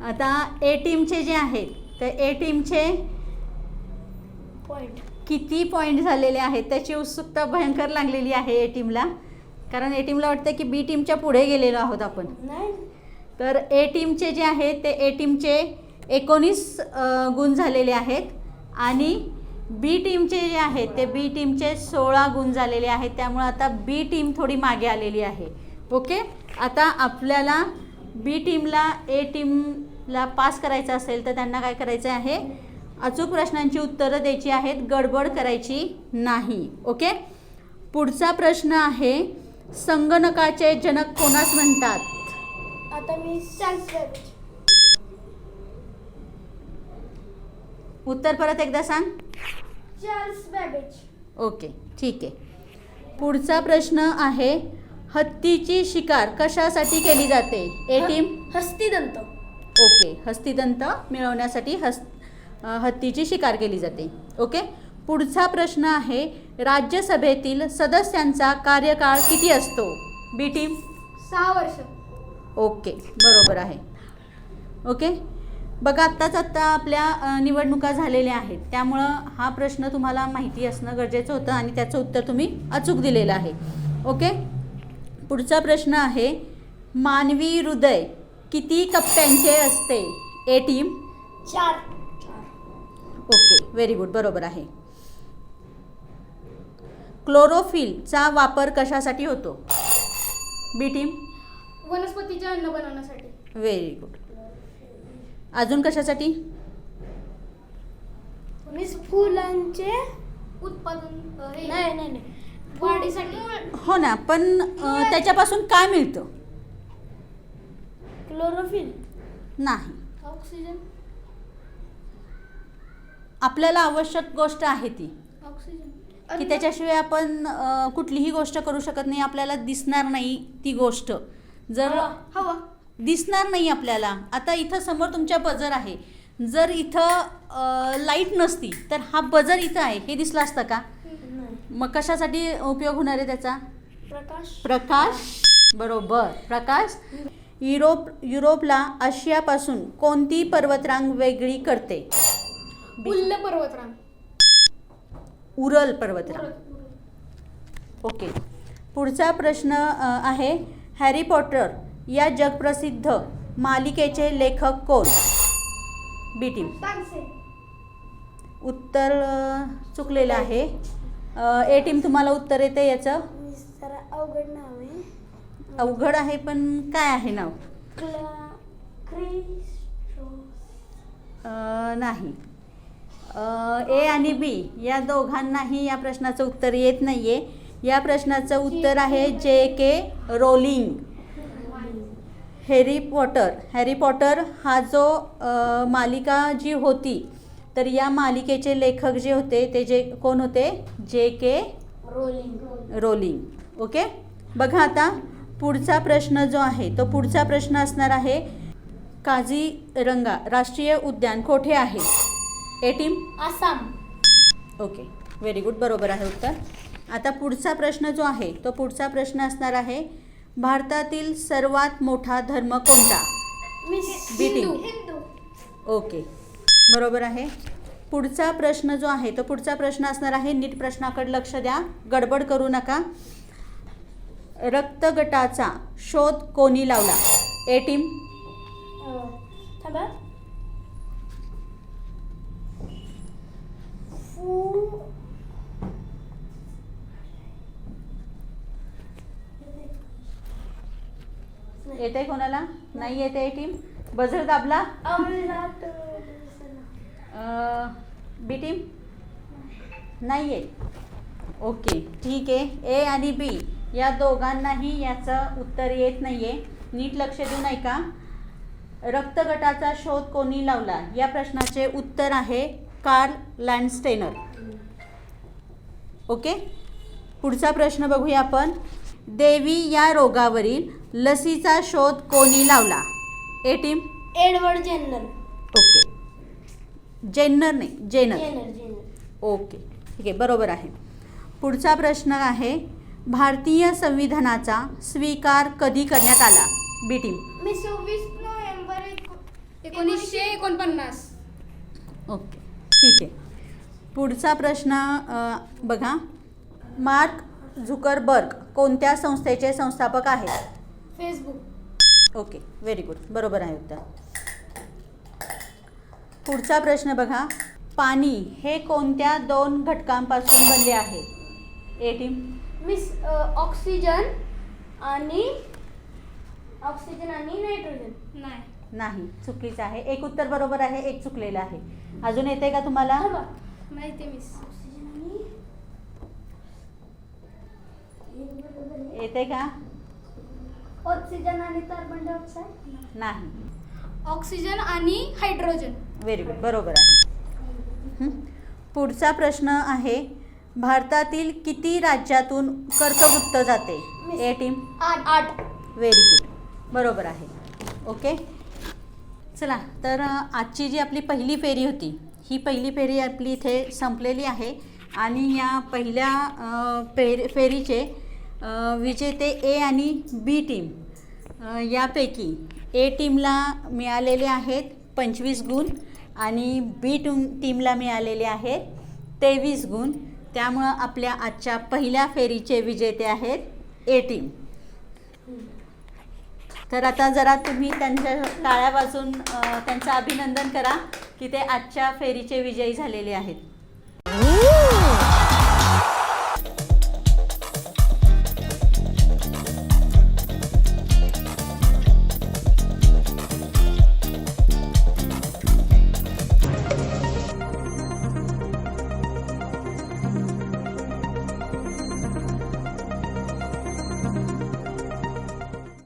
आता ए टीमचे जे आहेत तर ए टीमचे पॉइंट किती पॉईंट झालेले आहेत त्याची उत्सुकता भयंकर लागलेली आहे ए टीमला कारण ए टीमला वाटतं की बी टीमच्या पुढे गेलेलो आहोत आपण. तर ए टीमचे जे आहेत ते ए टीमचे एकोणीस गुण झालेले आहेत. आणि बी टीमचे जे आहेत ते बी टीमचे सोळा गुण झालेले आहेत. त्यामुळे आता बी टीम थोडी मागे आलेली आहे. ओके आता आपल्याला बी टीमला ए टीमला पास करायचं असेल तर त्यांना काय करायचं आहे? अचूक प्रश्नांची उत्तरं द्यायची आहेत गडबड करायची नाही. ओके पुढचा प्रश्न आहे संगणकाचे जनक कोणास म्हणतात? आता मी उत्तर परत एकदा सांग. Charles Babbage. ओके ठीक आहे. पुढचा प्रश्न आहे हत्तीची शिकार कशासाठी केली जाते? A team हस्तिदंत. ओके हस्तिदंत मिळवण्यासाठी हस हत्तीची शिकार केली जाते. ओके पुढचा प्रश्न आहे राज्यसभेतील सदस्यांचा कार्यकाळ किती असतो? बी टीम सहा वर्ष. ओके बरोबर आहे. ओके बघा आत्ताच आत्ता आपल्या निवडणुका झालेल्या आहेत. त्यामुळं हा प्रश्न तुम्हाला माहिती असणं गरजेचं होतं आणि त्याचं उत्तर तुम्ही अचूक दिलेलं आहे. ओके पुढचा प्रश्न आहे मानवी हृदय किती कप्प्यांचे असते? ए टीम चार. ओके व्हेरी गुड बरोबर आहे. क्लोरोफिलचा वापर कशासाठी होतो? बी टीम वनस्पतीचे अन्न बनवण्यासाठी. व्हेरी गुड अजून कशासाठी? फुलांचे उत्पादन नाही नाही नाही. वाढीसाठी? हो ना पण अ, त्याच्यापासून काय मिळतं? क्लोरोफिल. नाही. ऑक्सिजन. आपल्याला आवश्यक गोष्ट आहे ती. ऑक्सिजन. की त्याच्याशिवाय आपण अ, कुठलीही गोष्ट करू शकत नाही आपल्याला दिसणार नाही ती गोष्ट. जर हवा. हवा. दिसणार नाही आपल्याला. आता इथं समोर तुमच्या बजर आहे. जर इथं लाइट नसती तर हा बजर इथं आहे. हे दिसलं असतं का? मग कशासाठी उपयोग होणार आहे त्याचा? प्रकाश. प्रकाश? बरोबर. प्रकाश? युरोप युरोपला आशियापासून कोणती पर्वतरांग वेगळी करते? उल्ल पर्वतरांग. उरल पर्वतरांग. ओके. पुढचा प्रश्न आहे हॅरी पॉटर या जगप्रसिद्ध मालिकेचे लेखक कोण? B team. उत्तर चुकलेलं आहे. ए टीम तुम्हाला उत्तर येते याचं? अवघड नाव आहे. अवघड आहे पण काय आहे नाव? नाही. ए आणि बी या दोघांनाही या प्रश्नाचं उत्तर येत नाही आहे या प्रश्नाचं उत्तर आहे J K Rowling. Harry Potter. Harry Potter हा जो मालिका जी होती तर या मालिकेचे लेखक जे होते ते जे कोण होते? जे के रोलिंग. रोलिंग. ओके? बघा आता पुढचा प्रश्न जो आहे तो पुढचा प्रश्न असणार आहे काझीरंगा राष्ट्रीय उद्यान कोठे आहे? A team? Assam. Okay very good बरोबर आहे उत्तर. आता पुढचा प्रश्न जो आहे तो पुढचा प्रश्न असणार आहे भारतातील सर्वात मोठा धर्म कोणता? हिंदू. ओके. बरोबर आहे. पुढचा प्रश्न जो आहे तो पुढचा प्रश्न असणार आहे नीट प्रश्नाकडे लक्ष द्या. गडबड करू नका. रक्तगटाचा शोध कोणी लावला? A team. येते कोणाला? नाही येते ए टीम. बजर दाबला? बी टीम नाही आहे ओके ठीक आहे. ए आणि बी या दोघांनाही याचं उत्तर येत नाही आहे नीट लक्ष देऊन ऐका. रक्तगटाचा शोध कोणी लावला? या प्रश्नाचे उत्तर आहे कार्ल लँडस्टेनर. ओके पुढचा प्रश्न बघूया आपण. देवी या रोगावरील लसीचा शोध कोणी लावला? ए team Edward Jenner. Okay Jenner नाही जेनर. ओके ठीक आहे बरोबर आहे. पुढचा प्रश्न आहे भारतीय संविधानाचा स्वीकार कधी करण्यात आला? बी टीम मी सव्वीस नोव्हेंबर एकोणीसशे एकोणपन्नास. ओके ठीक आहे. पुढचा प्रश्न अ, बघा. मार्क झुकरबर्ग कोणत्या संस्थेचे संस्थापक आहेत? फेसबुक. ओके व्हेरी गुड बरोबर आहे उत्तर. पुढचा प्रश्न बघा. पाणी हे कोणत्या दोन घटकांपासून बनले आहे? A team. मिस ऑक्सिजन आणि ऑक्सिजन आणि नायट्रोजन. नाही. नाही चुकीचं आहे. एक उत्तर बरोबर आहे एक चुकलेलं आहे. अजून येते का तुम्हाला? माहिती आहे मिस. ऑक्सिजन आणि. येते का? ऑक्सिजन आणि कार्बन डायऑक्साईड? नाही. ऑक्सिजन आणि हायड्रोजन. व्हेरी गुड बरोबर आहे. हं. पुढचा प्रश्न आहे भारतातील किती राज्यातून कर्कवृत्त जाते? ए टीम आठ. आठ. व्हेरी गुड बरोबर आहे. ओके चला तर अ, आजची जी आपली पहिली फेरी होती ही पहिली फेरी आपली इथे संपलेली आहे आणि या पहिल्या अ, फेर फेरीचे अ, विजेते ए आणि बी टीम अ, यापैकी ए टीमला मिळालेले आहेत पंचवीस गुण आणि बी टू टीमला मिळालेले आहेत तेवीस गुण. त्यामुळं आपल्या आजच्या पहिल्या फेरीचे विजेते आहेत ए टीम तर आता जरा तुम्ही त्यांच्या टाळ्या वाजून त्यांचं अभिनंदन करा की ते आजच्या फेरीचे विजयी झालेले आहेत.